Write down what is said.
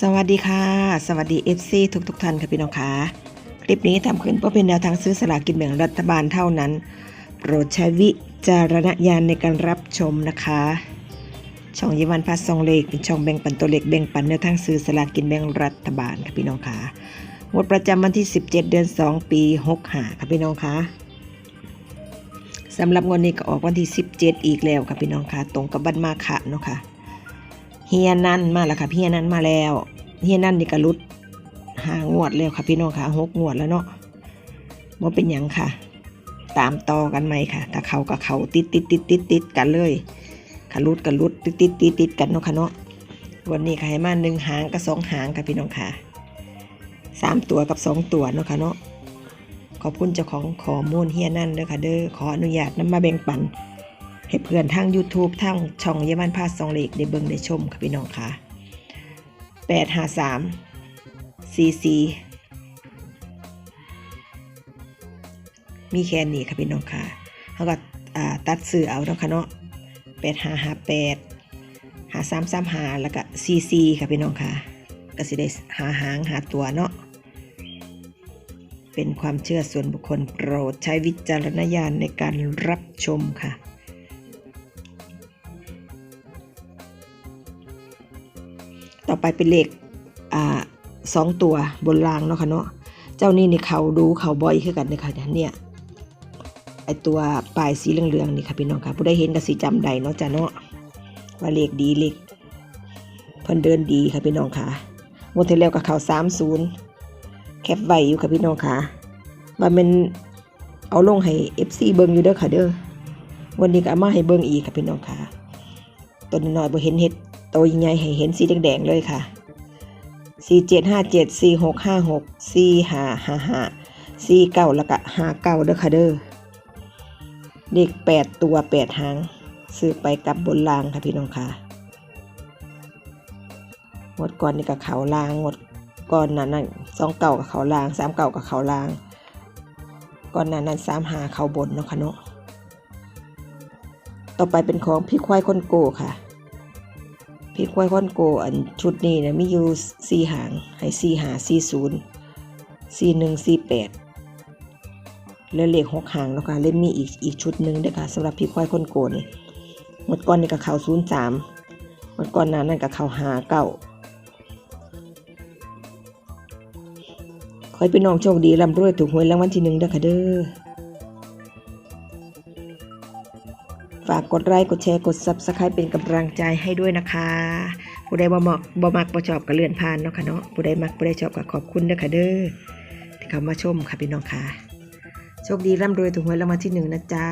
สวัสดีค่ะ สวัสดี FC ทุกทุกท่านค่ะพี่น้องค่ะ คลิปนี้ทำขึ้นเพื่อเป็นแนวทางซื้อสลากกินแบ่งรัฐบาลเท่านั้น โปรดใช้วิจารณญาณในการรับชมนะคะ ช่องยิวันพัสซองเลขเป็นช่องแบ่งปันตัวเลขแบ่งปันแนวทางซื้อสลากกินแบ่งรัฐบาลค่ะพี่น้องค่ะงวดประจำวันที่ 17 เดือน 2 ปี6หาค่ะพี่น้องค่ะสำหรับงวดนี้ก็ออกวันที่ 17 อีกแล้วค่ะพี่น้องค่ะ ตรงกับบันมาขะเนาะค่ะ เฮียนั่นมาแล้วค่ะเฮียนั่นมาแล้วเฮียนั่นนี่ก็รุดหางวดแล้วค่ะพี่น้องค่ะหกงวดแล้วเนาะว่าเป็นยังค่ะ ตามต่อกันไหมค่ะถ้าเขากับเขาติดติดติดติดติดกันเลยขารุดกับรุดติดติดติดติดกันเนาะค่ะเนาะวันนี้ค่ะให้มาหนึ่งหางกับสองหางค่ะพี่น้องค่ะสามตัวกับสองตัวเนาะค่ะเนาะขอบคุณเจ้าของขอมูลเฮียนั่นเด้อค่ะเด้อขออนุญาตนำมาแบ่งปัน ให้เพื่อนทาง YouTube ทางช่องเยามันพาสองเล็กได้เบิ่งได้ชมค่ะพี่น้องค่ะแปดห้าสามซีซีมีแค่นี้ค่ะพี่น้องค่ะเขาก็ตัดสื่อเอาเนาะค่ะเนาะแปดห้าห้าแปดหาสามสามหาแล้วก็ซีซีค่ะพี่น้องค่ะก็สิได้หาหางหาตัวเนาะเป็นความเชื่อส่วนบุคคลโปรดใช้วิจารณญาณในการรับชมค่ะ ต่อไปเป็นเลขอ่าสองตัวบนรางเนาะค่ะเนาะเจ้านี่นี่เขาดูเขาบ่อยคือกันเลยค่ะเนี่ยไอตัวปลายสีเหลืองๆนี่ค่ะพี่น้องค่ะผู้ใดเห็นก็สีจำได้เนาะจ้ะเนาะว่าเลขดีเลขเพิ่นเดินดีค่ะพี่น้องค่ะงวดที่แล้วกับเขาสามศูนย์แคปไว้อยู่ค่ะพี่น้องค่ะว่ามันเอาลงให้ FC เบิ่งอยู่เด้อค่ะเด้อวันนี้ก็เอามาให้เบิ่งอีกค่ะพี่น้องค่ะตัวน้อยบ่เห็นเห็ด ตัวใหญ่ให้เห็นสีแดงๆเลยค่ะสี่เจ็ดห้าเจ็ดสีหกห้าหกสีหาหาหาสีเก้าแล้วก็ห้าเก้าเด้อค่ะเด้อเลขแปดตัวแปดหางซื้อไปกับบนรางค่ะพี่น้องค่ะงดก่อนนี่กับเขาลางงดก่อนนั้นนั่นสองเก่ากับเขาลางสามเก่ากับเขาลางก่อนนั้นนั้นสามหาเขาบนเนาะค่ะเนาะต่อไปเป็นของพี่ควายคนโกค่ะ พี่ควายคอนโกอันชุดนี้นะมีอยู่สี่หางให้สี่หาสี่ศูนย์สี่หนึ่งสี่แปดแล้วเลขหกหางเนาะค่ะเล่มมีอีกอีกชุดหนึ่งเด้อค่ะสำหรับพี่ควายคอนโกนี่หมดก่อนนี่กับเขาศูนย์สามหมดก่อนนั้นนั่นกับเขาหาเก้าขอให้พี่น้องโชคดีร่ำรวยถูกหวยรางวัลที่หนึ่งเด้อค่ะเด้อ ฝากกดไลค์กดแชร์กด Subscribe เป็นกำลังใจให้ด้วยนะคะผู้ใดบ่มักบ่มักบ่ชอบก็เลื่อนผ่านเนาะค่ะเนาะผู้ใดมักผู้ใดชอบก็ขอบคุณเด้อค่ะเด้อที่เข้ามาชมค่ะพี่น้องค่ะโชคดีร่ำรวยถูกหวยรางวัลที่หนึ่งนะจ๊ะ